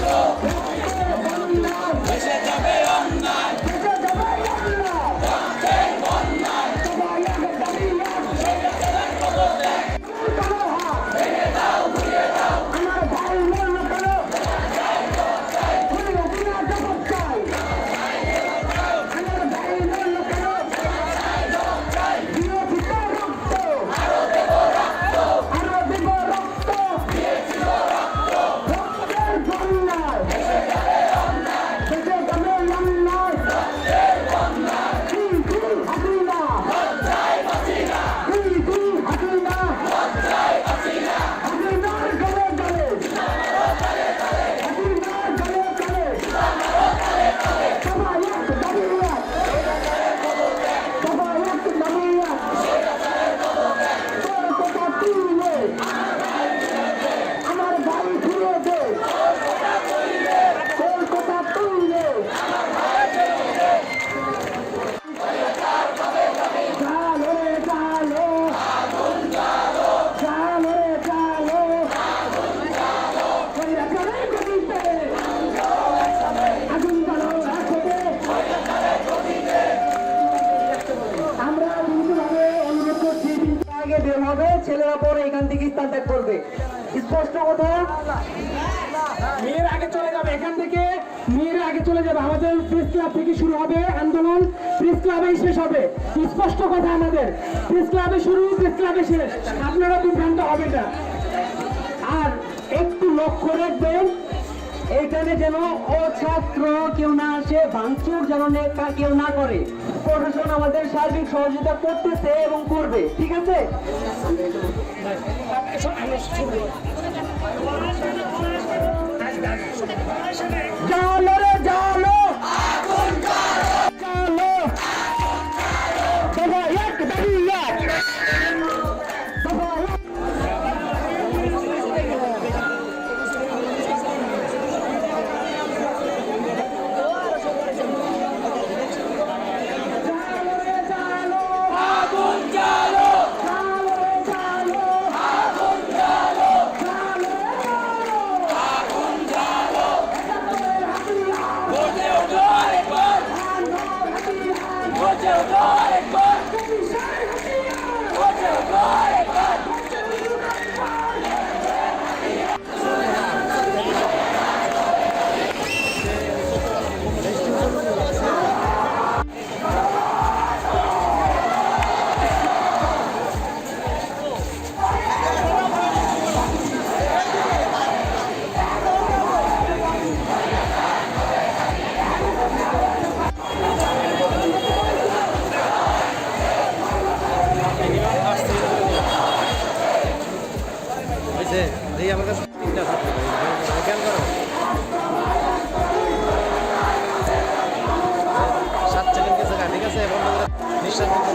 没有。স্পষ্ট কথা, মেয়ের আগে চলে যাবে এখান থেকে। মেয়ের আগে চলে যাবে। আমাদের প্রেস ক্লাব থেকে শুরু হবে আন্দোলন। প্রেস ক্লাবে শেষ হবে। স্পষ্ট কথা আমাদের। প্রেস ক্লাবে শুরু, প্রেস ক্লাবে শেষ। আপনারা বিভ্রান্ত হবে না। আর একটু লক্ষ্য রাখবেন এখানে যেন ও ছাত্র কেউ না আসে, ভাঙচুর যেন কেউ না করে। প্রশাসন আমাদের সার্বিক সহযোগিতা করতেছে এবং করবে, ঠিক আছে? জালো করে নিঃশ্বাস বন্ধ করো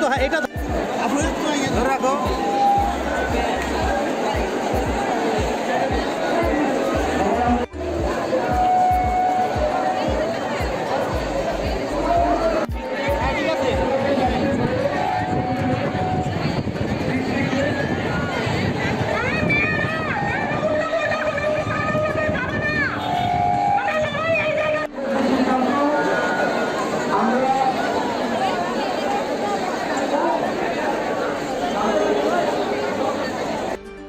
তো হ্যাঁ, এটা